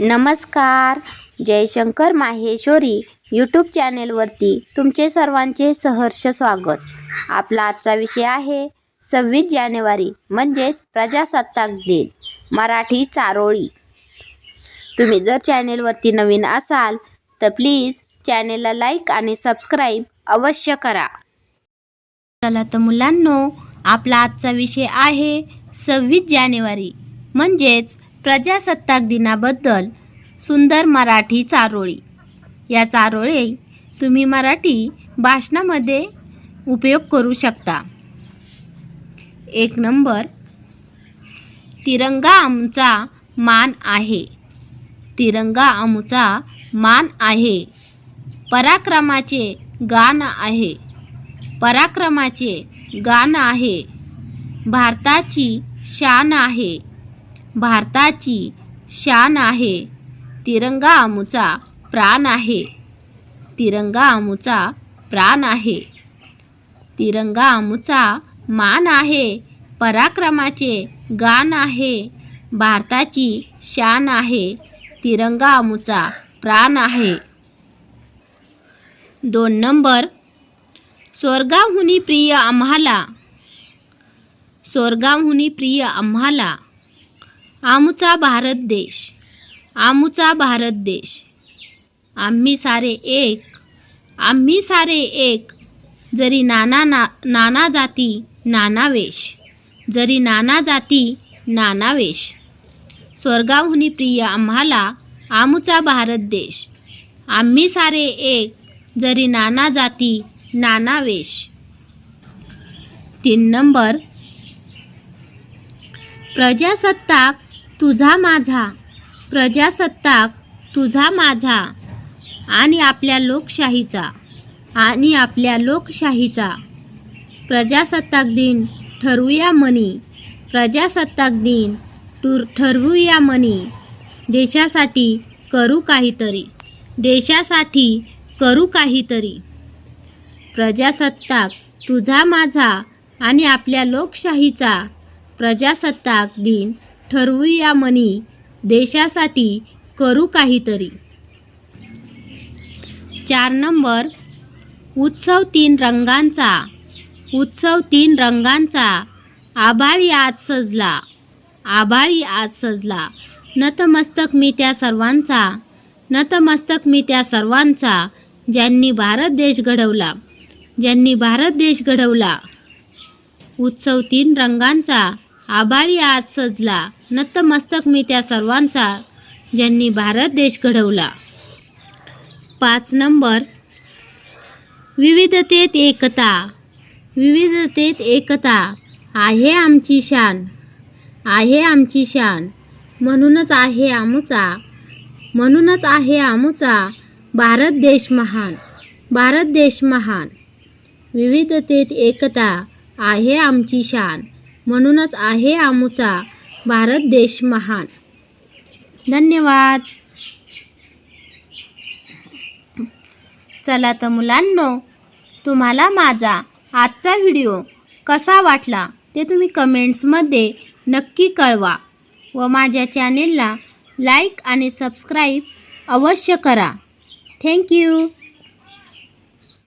नमस्कार. जयशंकर माहेश्वरी यूट्यूब चॅनेलवरती तुमचे सर्वांचे सहर्ष स्वागत. आपला आजचा विषय आहे सव्वीस जानेवारी म्हणजेच प्रजासत्ताक दिन मराठी चारोळी. तुम्ही जर चॅनेलवरती नवीन असाल तर प्लीज चॅनेलला लाईक आणि सबस्क्राईब अवश्य करा. चला तर मुलांनो आपला आजचा विषय आहे सव्वीस जानेवारी म्हणजेच प्रजासत्ताक दिनाबद्दल सुंदर मराठी चारोळी. या चारोळी तुम्ही मराठी भाषणामध्ये उपयोग करू शकता. एक नंबर. तिरंगा आमचा मान आहे. तिरंगा आमचा मान आहे. पराक्रमाचे गान आहे. पराक्रमाचे गान आहे. भारताची शान आहे. भारताची शान आहे. तिरंगा आमूचा प्राण आहे. तिरंगा आमूचा प्राण आहे. तिरंगा आमूचा मान आहे. पराक्रमाचे गान आहे. भारताची शान आहे. तिरंगा आमूचा प्राण आहे. दोन नंबर. स्वर्गाहुनी प्रिय आम्हाला. स्वर्गाहुनी प्रिय आम्हाला. आमचा भारत देश आमचा भारत देश. आम्ही सारे एक आम्ही सारे एक. जरी नाना ना नाना जाती नाना वेश. जरी नाना जाती नाना वेश. स्वर्गाहुनी प्रिय आम्हाला आमचा भारत देश. आम्ही सारे एक जरी नाना जाती नाना वेश. तीन नंबर. प्रजासत्ताक तुझा माझा प्रजासत्ताक तुझा माझा आणि आपल्या लोकशाहीचा आणि आपल्या लोकशाहीचा. प्रजासत्ताक दिन ठरवूया मनी प्रजासत्ताक दिन टूर ठरवूया मनी देशासाठी करू काहीतरी. देशासाठी करू काहीतरी. प्रजासत्ताक तुझा माझा आणि आपल्या लोकशाहीचा. प्रजासत्ताक दिन ठरवूया मनी. देशासाठी करू काहीतरी. चार नंबर. उत्सव तीन रंगांचा. उत्सव तीन रंगांचा. आभाळी आज सजला. आभाळी आज सजला. नतमस्तक मी त्या सर्वांचा. नतमस्तक मी त्या सर्वांचा. ज्यांनी भारत देश घडवला. ज्यांनी भारत देश घडवला. उत्सव तीन रंगांचा. आभारी आज सजला. नतमस्तक मी त्या सर्वांचा ज्यांनी भारत देश घडवला. पाच नंबर. विविधतेत एकता. विविधतेत एकता. आहे आमची शान. आहे आमची शान. म्हणूनच आहे आमचा. म्हणूनच आहे आमचा भारत देश महान. भारत देश महान. विविधतेत एकता. आहे आमची शान. म्हणूनच आहे आमचा भारत देश महान. धन्यवाद. चला तर मुलांनो तुम्हाला माझा आजचा व्हिडिओ कसा वाटला ते तुम्ही कमेंट्समध्ये नक्की कळवा व माझ्या चॅनेलला लाईक आणि सबस्क्राईब अवश्य करा. थँक्यू